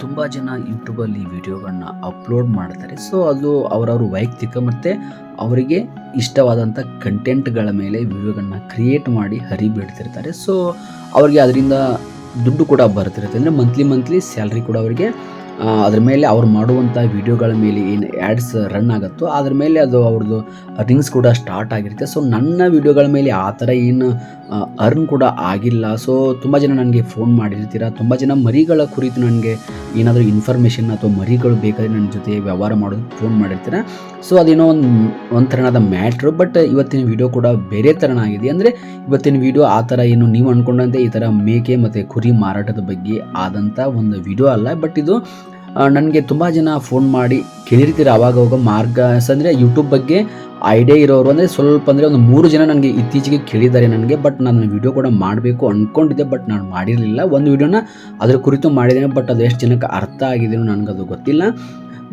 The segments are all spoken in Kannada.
ತುಂಬ ಜನ ಯೂಟ್ಯೂಬಲ್ಲಿ ವಿಡಿಯೋಗಳನ್ನ ಅಪ್ಲೋಡ್ ಮಾಡ್ತಾರೆ. ಸೊ ಅದು ಅವರವ್ರ ವೈಯಕ್ತಿಕ ಮತ್ತು ಅವರಿಗೆ ಇಷ್ಟವಾದಂಥ ಕಂಟೆಂಟ್ಗಳ ಮೇಲೆ ವಿಡಿಯೋಗಳನ್ನ ಕ್ರಿಯೇಟ್ ಮಾಡಿ ಹರಿಬಿಡ್ತಿರ್ತಾರೆ ಸೊ ಅವರಿಗೆ ಅದರಿಂದ ದುಡ್ಡು ಕೂಡ ಬರ್ತಿರುತ್ತೆ. ಅಂದರೆ ಮಂತ್ಲಿ ಮಂತ್ಲಿ ಸ್ಯಾಲ್ರಿ ಕೂಡ ಅವರಿಗೆ ಅದ್ರ ಮೇಲೆ ಅವ್ರು ಮಾಡುವಂಥ ವಿಡಿಯೋಗಳ ಮೇಲೆ ಏನು ಆ್ಯಡ್ಸ್ ರನ್ ಆಗುತ್ತೋ ಅದ್ರ ಮೇಲೆ ಅದು ಅವ್ರದ್ದು ಅರ್ನಿಂಗ್ಸ್ ಕೂಡ ಸ್ಟಾರ್ಟ್ ಆಗಿರುತ್ತೆ. ಸೊ ನನ್ನ ವಿಡಿಯೋಗಳ ಮೇಲೆ ಆ ಥರ ಏನು ಅರ್ನ್ ಕೂಡ ಆಗಿಲ್ಲ. ಸೊ ತುಂಬ ಜನ ನನಗೆ ಫೋನ್ ಮಾಡಿರ್ತೀರ? ತುಂಬ ಜನ ಮರಿಗಳ ಕುರಿತು ನನಗೆ ಏನಾದರೂ ಇನ್ಫಾರ್ಮೇಷನ್ ಅಥವಾ ಮರಿಗಳು ಬೇಕಾದ್ರೆ ನನ್ನ ಜೊತೆ ವ್ಯವಹಾರ ಮಾಡೋದು ಫೋನ್ ಮಾಡಿರ್ತೀರ? ಸೊ ಅದೇನೋ ಒಂದು ಒಂದು ಥರನಾದ ಮ್ಯಾಟ್ರು ಬಟ್ ಇವತ್ತಿನ ವಿಡಿಯೋ ಕೂಡ ಬೇರೆ ಥರನಾಗಿದೆ ಅಂದರೆ ಇವತ್ತಿನ ವಿಡಿಯೋ ಆ ಥರ ಏನು ನೀವು ಅಂದ್ಕೊಂಡಂತೆ ಈ ಥರ ಮೇಕೆ ಮತ್ತು ಕುರಿ ಮಾರಾಟದ ಬಗ್ಗೆ ಆದಂಥ ಒಂದು ವಿಡಿಯೋ ಅಲ್ಲ. ಬಟ್ ಇದು ನನಗೆ ತುಂಬ ಜನ ಫೋನ್ ಮಾಡಿ ಕೇಳಿರ್ತೀರ ಅವಾಗ ಅವಾಗ ಮಾರ್ಗ. ಅಂದರೆ ಯೂಟ್ಯೂಬ್ ಬಗ್ಗೆ ಐಡಿಯಾ ಇರೋರು ಅಂದರೆ ಸ್ವಲ್ಪ ಅಂದರೆ ಒಂದು ಮೂರು ಜನ ನನಗೆ ಇತ್ತೀಚೆಗೆ ಕೇಳಿದ್ದಾರೆ ನನಗೆ ಬಟ್ ನಾನು ವೀಡಿಯೋ ಕೂಡ ಮಾಡಬೇಕು ಅಂದ್ಕೊಂಡಿದ್ದೆ ಬಟ್ ನಾನು ಮಾಡಿರಲಿಲ್ಲ. ಒಂದು ವೀಡಿಯೋನ ಅದ್ರ ಕುರಿತು ಮಾಡಿದ್ದೇನೆ ಬಟ್ ಅದು ಎಷ್ಟು ಜನಕ್ಕೆ ಅರ್ಥ ಆಗಿದೆಯೋ ನನಗದು ಗೊತ್ತಿಲ್ಲ.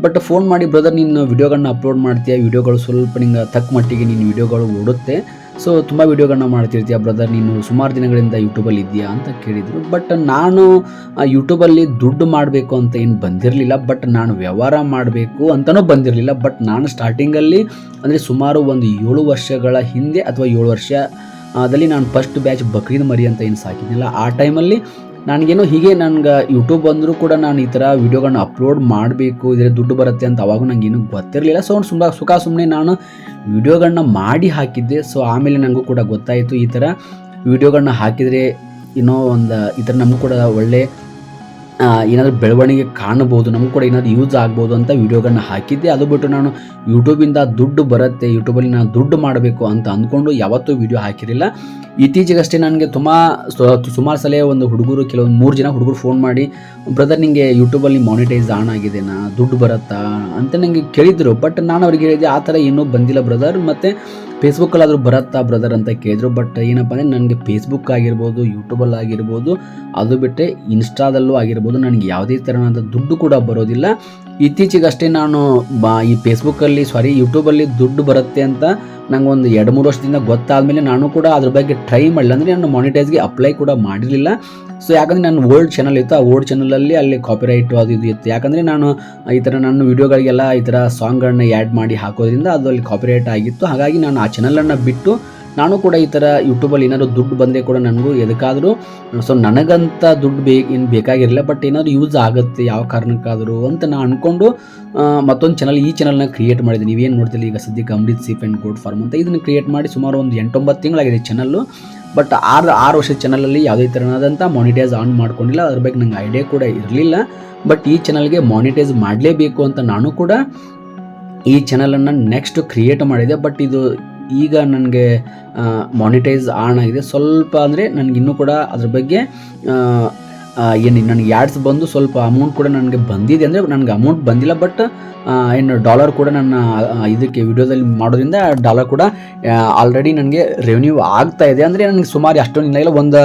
ಬಟ್ ಫೋನ್ ಮಾಡಿ ಬ್ರದರ್ ನೀನು ವೀಡಿಯೋಗಳನ್ನ ಅಪ್ಲೋಡ್ ಮಾಡ್ತೀಯ? ವಿಡಿಯೋಗಳು ಸ್ವಲ್ಪ ನಿಂಗೆ ತಕ್ಕ ಮಟ್ಟಿಗೆ ನೀನು ವಿಡಿಯೋಗಳು ಓಡುತ್ತೆ. ಸೊ ತುಂಬ ವೀಡಿಯೋಗಳನ್ನ ಮಾಡ್ತಿರ್ತೀಯ ಬ್ರದರ್ ನೀನು ಸುಮಾರು ದಿನಗಳಿಂದ ಯೂಟ್ಯೂಬಲ್ಲಿ ಇದೆಯಾ ಅಂತ ಕೇಳಿದರು. ಬಟ್ ನಾನು ಯೂಟ್ಯೂಬಲ್ಲಿ ದುಡ್ಡು ಮಾಡಬೇಕು ಅಂತ ಏನು ಬಂದಿರಲಿಲ್ಲ. ಬಟ್ ನಾನು ವ್ಯವಹಾರ ಮಾಡಬೇಕು ಅಂತಲೂ ಬಂದಿರಲಿಲ್ಲ. ಬಟ್ ನಾನು ಸ್ಟಾರ್ಟಿಂಗಲ್ಲಿ ಅಂದರೆ ಸುಮಾರು ಒಂದು ಏಳು ವರ್ಷಗಳ ಹಿಂದೆ ಅಥವಾ ಏಳು ವರ್ಷ ಅದಲ್ಲಿ ನಾನು ಫಸ್ಟ್ ಬ್ಯಾಚ್ ಬಕ್ರೀದ್ ಮರಿ ಅಂತ ಏನು ಸಾಕಿದ್ನಲ್ಲ, ಆ ಟೈಮಲ್ಲಿ ನನಗೇನೋ ಹೀಗೆ ನನಗೆ ಯೂಟ್ಯೂಬ್ ಬಂದರೂ ಕೂಡ ನಾನು ಈ ಥರ ವೀಡಿಯೋಗಳನ್ನ ಅಪ್ಲೋಡ್ ಮಾಡಬೇಕು, ಇದ್ರೆ ದುಡ್ಡು ಬರುತ್ತೆ ಅಂತ ಅವಾಗೂ ನನಗೇನು ಗೊತ್ತಿರಲಿಲ್ಲ. ಸೊ ಸುಮ್ಮ ಸುಖ ಸುಮ್ಮನೆ ನಾನು ವೀಡಿಯೋಗಳನ್ನ ಮಾಡಿ ಹಾಕಿದ್ದೆ. ಸೊ ಆಮೇಲೆ ನನಗೂ ಕೂಡ ಗೊತ್ತಾಯಿತು ಈ ಥರ ವೀಡಿಯೋಗಳನ್ನ ಹಾಕಿದರೆ, ಏನೋ ಒಂದು ಈ ಥರ ನಮಗೂ ಕೂಡ ಒಳ್ಳೆ ಏನಾದರೂ ಬೆಳವಣಿಗೆ ಕಾಣಬಹುದು, ನಮ್ಗೆ ಕೂಡ ಏನಾದರೂ ಯೂಸ್ ಆಗ್ಬೋದು ಅಂತ ವೀಡಿಯೋಗಳನ್ನ ಹಾಕಿದ್ದೆ. ಅದು ಬಿಟ್ಟು ನಾನು ಯೂಟ್ಯೂಬಿಂದ ದುಡ್ಡು ಬರುತ್ತೆ ಯೂಟ್ಯೂಬಲ್ಲಿ ನಾನು ದುಡ್ಡು ಮಾಡಬೇಕು ಅಂತ ಅಂದ್ಕೊಂಡು ಯಾವತ್ತೂ ವಿಡಿಯೋ ಹಾಕಿರಲಿಲ್ಲ. ಇತ್ತೀಚೆಗಷ್ಟೇ ನನಗೆ ತುಂಬ ಸುಮಾರು ಸಲ ಒಂದು ಹುಡುಗರು, ಕೆಲವೊಂದು ಮೂರು ಜನ ಹುಡುಗರು ಫೋನ್ ಮಾಡಿ ಬ್ರದರ್ ನಿಮಗೆ ಯೂಟ್ಯೂಬಲ್ಲಿ ಮಾನಿಟೈಸ್ ಆನ್ ಆಗಿದೆನಾ ದುಡ್ಡು ಬರುತ್ತಾ? ಅಂತ ನನಗೆ ಕೇಳಿದರು. ಬಟ್ ನಾನು ಅವ್ರಿಗೆ ಹೇಳಿದೆ ಆ ಥರ ಏನೂ ಬಂದಿಲ್ಲ ಬ್ರದರ್ ಮತ್ತು ಫೇಸ್ಬುಕ್ಕಲ್ಲಾದರೂ ಬರುತ್ತಾ ಬ್ರದರ್ ಅಂತ ಕೇಳಿದ್ರು. ಬಟ್ ಏನಪ್ಪ ಅಂದರೆ ನನಗೆ ಫೇಸ್ಬುಕ್ ಆಗಿರ್ಬೋದು, ಯೂಟ್ಯೂಬಲ್ಲಿ ಆಗಿರ್ಬೋದು, ಅದು ಬಿಟ್ಟರೆ ಇನ್ಸ್ಟಾದಲ್ಲೂ ಆಗಿರ್ಬೋದು, ನನಗೆ ಯಾವುದೇ ಥರನಾದ ದುಡ್ಡು ಕೂಡ ಬರೋದಿಲ್ಲ. ಇತ್ತೀಚೆಗಷ್ಟೇ ನಾನು ಬಾ ಈ ಫೇಸ್ಬುಕ್ಕಲ್ಲಿ ಸಾರಿ ಯೂಟ್ಯೂಬಲ್ಲಿ ದುಡ್ಡು ಬರುತ್ತೆ ಅಂತ ನಂಗೆ ಒಂದು ಎರಡು, ಮೂರು ವರ್ಷದಿಂದ ಗೊತ್ತಾದಮೇಲೆ ನಾನು ಕೂಡ ಅದ್ರ ಬಗ್ಗೆ ಟ್ರೈ ಮಾಡಿಲ್ಲ ಅಂದರೆ ನಾನು ಮಾನಿಟೈಸ್ಗೆ ಅಪ್ಲೈ ಕೂಡ ಮಾಡಿರಲಿಲ್ಲ. ಸೊ ಯಾಕಂದರೆ ನಾನು ಓಲ್ಡ್ ಚಾನಲ್ ಇತ್ತು, ಆ ಓಲ್ಡ್ ಚಾನಲಲ್ಲಿ ಅಲ್ಲಿ ಕಾಪಿರೈಟು ಅದು ಇದು ಇತ್ತು. ಯಾಕಂದರೆ ನಾನು ಈ ಥರ ನನ್ನ ವೀಡಿಯೋಗಳಿಗೆಲ್ಲ ಈ ಥರ ಸಾಂಗ್ಗಳನ್ನ ಆ್ಯಡ್ ಮಾಡಿ ಹಾಕೋದ್ರಿಂದ ಅದು ಅಲ್ಲಿ ಕಾಪಿರೈಟ್ ಆಗಿತ್ತು. ಹಾಗಾಗಿ ನಾನು ಆ ಚಾನಲನ್ನು ಬಿಟ್ಟು ನಾನು ಕೂಡ ಈ ಥರ ಯೂಟ್ಯೂಬಲ್ಲಿ ಏನಾದರೂ ದುಡ್ಡು ಬಂದರೆ ಕೂಡ ನನಗೂ ಎದಕ್ಕಾದರೂ, ಸೊ ನನಗಂತ ದುಡ್ಡು ಬೇಕು ಏನು ಬೇಕಾಗಿರಲಿಲ್ಲ ಬಟ್ ಏನಾದರೂ ಯೂಸ್ ಆಗುತ್ತೆ, ಯಾವ ಕಾರಣಕ್ಕಾದರೂ ಅಂತ ನಾನು ಅಂದ್ಕೊಂಡು ಮತ್ತೊಂದು ಚಾನಲ್ ಈ ಚಾನಲ್ನ ಕ್ರಿಯೇಟ್ ಮಾಡಿದ್ದೀನಿ ನೀವೇನು ನೋಡ್ತಿಲ್ಲ ಈಗ ಸದ್ಯಕ್ಕೆ ಅಮೃತ್ ಸೀಪ್ ಆ್ಯಂಡ್ ಕೋಡ್ ಫಾರ್ಮ್ ಅಂತ ಇದನ್ನು ಕ್ರಿಯೇಟ್ ಮಾಡಿ ಸುಮಾರು ಒಂದು ಎಂಟೊಂಬತ್ತು ತಿಂಗಳಾಗಿದೆ ಚಾನಲ್ಲು ಬಟ್ ಆರು ಆರು ವರ್ಷದ ಚಾನಲಲ್ಲಿ ಯಾವುದೇ ಥರನಾದಂಥ ಮಾನಿಟೈಸ್ ಆನ್ ಮಾಡ್ಕೊಂಡಿಲ್ಲ. ಅದ್ರ ಬಗ್ಗೆ ನಂಗೆ ಐಡಿಯಾ ಕೂಡ ಇರಲಿಲ್ಲ. ಬಟ್ ಈ ಚಾನಲ್ಗೆ ಮಾನಿಟೈಸ್ ಮಾಡಲೇಬೇಕು ಅಂತ ನಾನು ಕೂಡ ಈ ಚಾನಲನ್ನು ನೆಕ್ಸ್ಟ್ ಕ್ರಿಯೇಟ್ ಮಾಡಿದೆ. ಬಟ್ ಇದು ಈಗ ನನಗೆ ಮಾನಿಟೈಸ್ ಆನ್ ಆಗಿದೆ. ಸ್ವಲ್ಪ ಅಂದರೆ ನನಗೆ ಇನ್ನೂ ಕೂಡ ಅದ್ರ ಬಗ್ಗೆ ಏನು ನನಗೆ ಯಾಡ್ಸ್ ಬಂದು ಸ್ವಲ್ಪ ಅಮೌಂಟ್ ಕೂಡ ನನಗೆ ಬಂದಿದೆ ಅಂದರೆ ನನಗೆ ಅಮೌಂಟ್ ಬಂದಿಲ್ಲ. ಬಟ್ ಏನು ಡಾಲರ್ ಕೂಡ ನನ್ನ ಇದಕ್ಕೆ ವಿಡಿಯೋದಲ್ಲಿ ಮಾಡೋದ್ರಿಂದ ಡಾಲರ್ ಕೂಡ ಆಲ್ರೆಡಿ ನನಗೆ ರೆವೆನ್ಯೂ ಆಗ್ತಾ ಇದೆ. ಅಂದರೆ ನನಗೆ ಸುಮಾರು ಅಷ್ಟೊಂದು ಇಲ್ಲ. ಒಂದು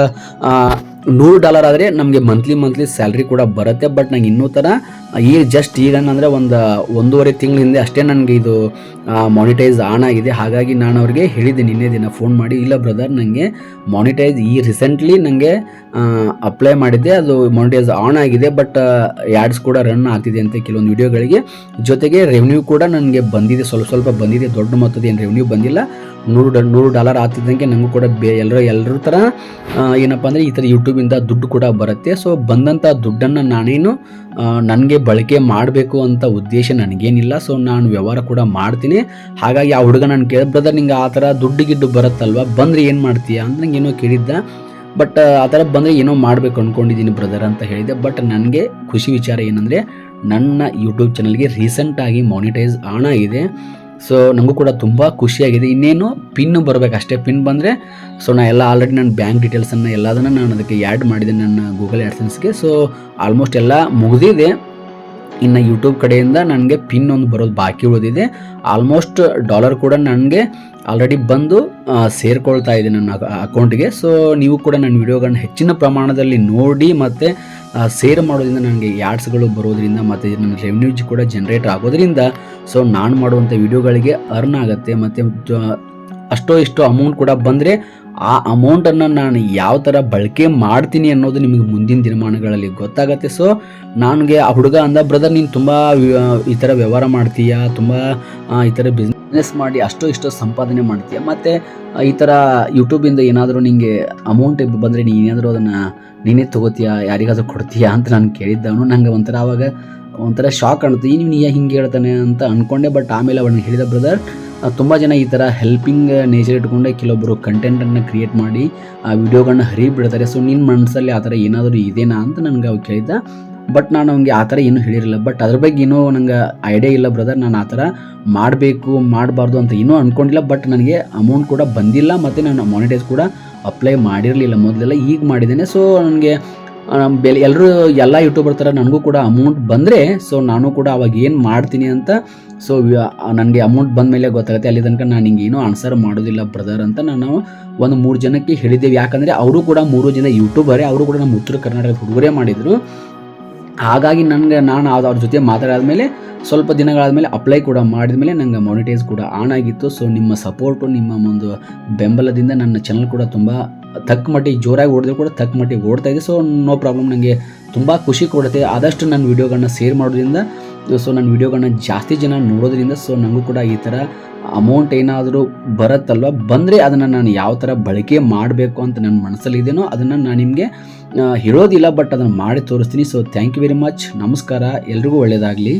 ನೂರು ಡಾಲರ್ ಆದರೆ ನಮಗೆ ಮಂತ್ಲಿ ಮಂತ್ಲಿ ಸ್ಯಾಲ್ರಿ ಕೂಡ ಬರುತ್ತೆ. ಬಟ್ ನಂಗೆ ಇನ್ನೂ ಥರ ಈಗ ಜಸ್ಟ್ ಈಗ ಅಂದರೆ ಒಂದು, ಒಂದೂವರೆ ತಿಂಗಳ ಹಿಂದೆ ಅಷ್ಟೇ ನನಗೆ ಇದು ಮಾನಿಟೈಸ್ ಆನ್ ಆಗಿದೆ. ಹಾಗಾಗಿ ನಾನು ಅವ್ರಿಗೆ ಹೇಳಿದ್ದೆ ನಿನ್ನೆ ದಿನ ಫೋನ್ ಮಾಡಿ, ಇಲ್ಲ ಬ್ರದರ್ ನನಗೆ ಮಾನಿಟೈಸ್ ಈ ರೀಸೆಂಟ್ಲಿ ನನಗೆ ಅಪ್ಲೈ ಮಾಡಿದ್ದೆ. ಅದು ಮಾನಿಟೈಸ್ ಆನ್ ಆಗಿದೆ ಬಟ್ ಆ್ಯಡ್ಸ್ ಕೂಡ ರನ್ ಆಗ್ತಿದೆ ಅಂತ ಕೆಲವೊಂದು ವಿಡಿಯೋಗಳಿಗೆ. ಜೊತೆಗೆ ರೆವೆನ್ಯೂ ಕೂಡ ನನಗೆ ಬಂದಿದೆ, ಸ್ವಲ್ಪ ಸ್ವಲ್ಪ ಬಂದಿದೆ, ದೊಡ್ಡ ಮೊತ್ತದ ಏನು ರೆವೆನ್ಯೂ ಬಂದಿಲ್ಲ. ನೂರು ನೂರು ಡಾಲರ್ ಆಗ್ತಿದ್ದಂಗೆ ನನಗೂ ಕೂಡ ಬೇ ಎಲ್ಲರೂ ಎಲ್ಲರ ಥರ ಏನಪ್ಪ ಅಂದರೆ ಈ ಥರ ಯೂಟ್ಯೂಬಿಂದ ದುಡ್ಡು ಕೂಡ ಬರುತ್ತೆ. ಸೊ ಬಂದಂಥ ದುಡ್ಡನ್ನು ನಾನೇನು ನನಗೆ ಬಳಕೆ ಮಾಡಬೇಕು ಅಂತ ಉದ್ದೇಶ ನನಗೇನಿಲ್ಲ. ಸೊ ನಾನು ವ್ಯವಹಾರ ಕೂಡ ಮಾಡ್ತೀನಿ. ಹಾಗಾಗಿ ಆ ಹುಡುಗ ನಾನು ಕೇಳಿದ, ಬ್ರದರ್, ನಿಂಗೆ ಆ ಥರ ದುಡ್ಡು ಗಿಡ್ಡು ಬರುತ್ತಲ್ವ? ಬಂದರೆ ಏನು ಮಾಡ್ತೀಯಾ? ಅಂತ ನಂಗೆ ಏನೋ ಕೇಳಿದ್ದ. ಬಟ್ ಆ ಥರ ಬಂದರೆ ಏನೋ ಮಾಡಬೇಕು ಅಂದ್ಕೊಂಡಿದ್ದೀನಿ ಬ್ರದರ್ ಅಂತ ಹೇಳಿದೆ ಬಟ್ ನನಗೆ ಖುಷಿ ವಿಚಾರ ಏನಂದರೆ, ನನ್ನ ಯೂಟ್ಯೂಬ್ ಚಾನಲ್ಗೆ ರೀಸೆಂಟಾಗಿ ಮಾನಿಟೈಸ್ ಹಣ ಆಗಿದೆ ಸೊ ನನಗೂ ಕೂಡ ತುಂಬ ಖುಷಿಯಾಗಿದೆ. ಇನ್ನೇನು ಪಿನ್ ಬರಬೇಕು ಅಷ್ಟೇ. ಪಿನ್ ಬಂದರೆ ಸೊ ನಾನು ಎಲ್ಲ ಆಲ್ರೆಡಿ ನನ್ನ ಬ್ಯಾಂಕ್ ಡೀಟೇಲ್ಸನ್ನು ಎಲ್ಲದನ್ನು ನಾನು ಅದಕ್ಕೆ ಆ್ಯಡ್ ಮಾಡಿದೆ ನನ್ನ ಗೂಗಲ್ ಆ್ಯಡ್ಸೆನ್ಸ್ಗೆ ಸೊ ಆಲ್ಮೋಸ್ಟ್ ಎಲ್ಲ ಮುಗಿದಿದೆ. ಇನ್ನು ಯೂಟ್ಯೂಬ್ ಕಡೆಯಿಂದ ನನಗೆ ಪಿನ್ ಒಂದು ಬರೋದು ಬಾಕಿ ಉಳಿದಿದೆ. ಆಲ್ಮೋಸ್ಟ್ ಡಾಲರ್ ಕೂಡ ನನಗೆ ಆಲ್ರೆಡಿ ಬಂದು ಸೇರ್ಕೊಳ್ತಾ ಇದೆ ನನ್ನ ಅಕೌಂಟ್ಗೆ. ಸೊ ನೀವು ಕೂಡ ನನ್ನ ವಿಡಿಯೋಗಳನ್ನ ಹೆಚ್ಚಿನ ಪ್ರಮಾಣದಲ್ಲಿ ನೋಡಿ ಮತ್ತು ಸೇರ್ ಮಾಡೋದ್ರಿಂದ ನನಗೆ ಯಾಡ್ಸ್ಗಳು ಬರೋದ್ರಿಂದ ಮತ್ತು ನನ್ನ ರೆವೆನ್ಯೂಜ್ ಕೂಡ ಜನ್ರೇಟ್ ಆಗೋದ್ರಿಂದ ಸೊ ನಾನು ಮಾಡುವಂಥ ವಿಡಿಯೋಗಳಿಗೆ ಅರ್ನ್ ಆಗುತ್ತೆ, ಮತ್ತು ಅಷ್ಟೋ ಇಷ್ಟೋ ಅಮೌಂಟ್ ಕೂಡ ಬಂದರೆ ಆ ಅಮೌಂಟನ್ನು ನಾನು ಯಾವ ಥರ ಬಳಕೆ ಮಾಡ್ತೀನಿ ಅನ್ನೋದು ನಿಮಗೆ ಮುಂದಿನ ದಿನಮಾನಗಳಲ್ಲಿ ಗೊತ್ತಾಗತ್ತೆ. ಸೊ ನನಗೆ ಆ ಹುಡುಗ ಅಂದ ಬ್ರದರ್ ನೀನು ತುಂಬ ಈ ಥರ ವ್ಯವಹಾರ ಮಾಡ್ತೀಯಾ? ತುಂಬ ಈ ಥರ ಬಿಸ್ನೆಸ್ ಮಾಡಿ ಅಷ್ಟೋ ಇಷ್ಟೋ ಸಂಪಾದನೆ ಮಾಡ್ತೀಯ? ಮತ್ತು ಈ ಥರ ಯೂಟ್ಯೂಬಿಂದ ಏನಾದರೂ ನಿಮಗೆ ಅಮೌಂಟ್ ಬಂದರೆ ನೀನು ಏನಾದರೂ ಅದನ್ನು ನೀನೇ ತೊಗೋತೀಯಾ? ಯಾರಿಗಾದರೂ ಕೊಡ್ತೀಯಾ ಅಂತ ನಾನು ಕೇಳಿದ್ದವನು. ನನಗೆ ಒಂಥರ ಆವಾಗ ಒಂಥರ ಶಾಕ್ ಕಾಣುತ್ತೆ ನೀವು ಹಿಂಗೆ ಹೇಳ್ತಾನೆ ಅಂತ ಅಂದ್ಕೊಂಡೆ ಬಟ್ ಆಮೇಲೆ ಅವನು ಹೇಳಿದ ಬ್ರದರ್ ತುಂಬ ಜನ ಈ ಥರ ಹೆಲ್ಪಿಂಗ್ ನೇಚರ್ ಇಟ್ಕೊಂಡೆ. ಕೆಲವೊಬ್ಬರು ಕಂಟೆಂಟನ್ನು ಕ್ರಿಯೇಟ್ ಮಾಡಿ, ಆ ವಿಡಿಯೋಗಳನ್ನ ಹರಿ ಬಿಡ್ತಾರೆ ಸೊ ನಿನ್ನ ಮನಸ್ಸಲ್ಲಿ ಆ ಥರ ಏನಾದರೂ ಇದೇನಾ ಅಂತ ನನಗೆ ಅವ್ರು ಕೇಳಿದ್ದ. ಬಟ್ ನಾನು ಅವ್ನಿಗೆ ಆ ಥರ ಏನೂ ಹೇಳಿರಲಿಲ್ಲ. ಬಟ್ ಅದ್ರ ಬಗ್ಗೆ ಏನೂ ನಂಗೆ ಐಡಿಯಾ ಇಲ್ಲ ಬ್ರದರ್ ನಾನು ಆ ಥರ ಮಾಡಬೇಕು, ಮಾಡಬಾರ್ದು ಅಂತ ಏನೂ ಅಂದ್ಕೊಂಡಿಲ್ಲ ಬಟ್ ನನಗೆ ಅಮೌಂಟ್ ಕೂಡ ಬಂದಿಲ್ಲ ಮತ್ತು ನಾನು ಮಾನಿಟೈಸ್ ಕೂಡ ಅಪ್ಲೈ ಮಾಡಿರಲಿಲ್ಲ ಮೊದಲೆಲ್ಲ. ಈಗ ಮಾಡಿದ್ದೇನೆ. ಸೊ ನನಗೆ ಬೆಲೆ ಎಲ್ಲರೂ ಎಲ್ಲ ಯೂಟ್ಯೂಬರ್ ಥರ ನನಗೂ ಕೂಡ ಅಮೌಂಟ್ ಬಂದರೆ ಸೊ ನಾನು ಕೂಡ ಅವಾಗ ಏನು ಮಾಡ್ತೀನಿ ಅಂತ ಸೊ ನನಗೆ ಅಮೌಂಟ್ ಬಂದ ಮೇಲೆ ಗೊತ್ತಾಗುತ್ತೆ. ಅಲ್ಲಿ ತನಕ ನಾನು ಹಿಂಗೆ ಏನೂ ಆನ್ಸರ್ ಮಾಡೋದಿಲ್ಲ ಬ್ರದರ್ ಅಂತ ನಾನು ಒಂದು ಮೂರು ಜನಕ್ಕೆ ಹೇಳಿದ್ದೇವೆ. ಯಾಕಂದರೆ ಅವರು ಕೂಡ ಮೂರು ಜನ ಯೂಟ್ಯೂಬರೇ ಅವರು ಕೂಡ ನಮ್ಮ ಉತ್ತರ ಕರ್ನಾಟಕದ ಹುಡುಗರೇ ಮಾಡಿದರು. ಹಾಗಾಗಿ ನನಗೆ ನಾನು ಅದು ಅವ್ರ ಜೊತೆ ಮಾತಾಡಾದ್ಮೇಲೆ ಸ್ವಲ್ಪ ದಿನಗಳಾದಮೇಲೆ ಅಪ್ಲೈ ಕೂಡ ಮಾಡಿದ ಮೇಲೆ ನನಗೆ ಮಾನಿಟೈಸ್ ಕೂಡ ಆನ್ ಆಗಿತ್ತು. ಸೊ ನಿಮ್ಮ ಸಪೋರ್ಟು ನಿಮ್ಮ ಒಂದು ಬೆಂಬಲದಿಂದ ನನ್ನ ಚಾನಲ್ ಕೂಡ ತುಂಬ ತಕ್ಕ ಮಟ್ಟಿಗೆ ಜೋರಾಗಿ ಓಡಿದ್ರು ಕೂಡ ತಕ್ಕ ಮಟ್ಟಿಗೆ ಓಡ್ತಾ ಸೊ ನೋ ಪ್ರಾಬ್ಲಮ್ ನನಗೆ ತುಂಬ ಖುಷಿ ಕೊಡುತ್ತೆ. ಆದಷ್ಟು ನನ್ನ ವಿಡಿಯೋಗಳನ್ನ ಶೇರ್ ಮಾಡೋದ್ರಿಂದ ಸೊ ನನ್ನ ವಿಡಿಯೋಗಳನ್ನ ಜಾಸ್ತಿ ಜನ ನೋಡೋದ್ರಿಂದ ಸೊ ನನಗೂ ಕೂಡ ಈ ಥರ ಅಮೌಂಟ್ ಏನಾದರೂ ಬರುತ್ತಲ್ವ? ಬಂದರೆ ಅದನ್ನು ನಾನು ಯಾವ ಥರ ಬಳಕೆ ಮಾಡಬೇಕು ಅಂತ ನನ್ನ ಮನಸ್ಸಲ್ಲಿದೆಯೋ ಅದನ್ನು ನಾನು ನಿಮಗೆ ಹೇಳೋದಿಲ್ಲ ಬಟ್ ಅದನ್ನು ಮಾಡಿ ತೋರಿಸ್ತೀನಿ. So thank you very much ನಮಸ್ಕಾರ. ಎಲ್ರಿಗೂ ಒಳ್ಳೆಯದಾಗಲಿ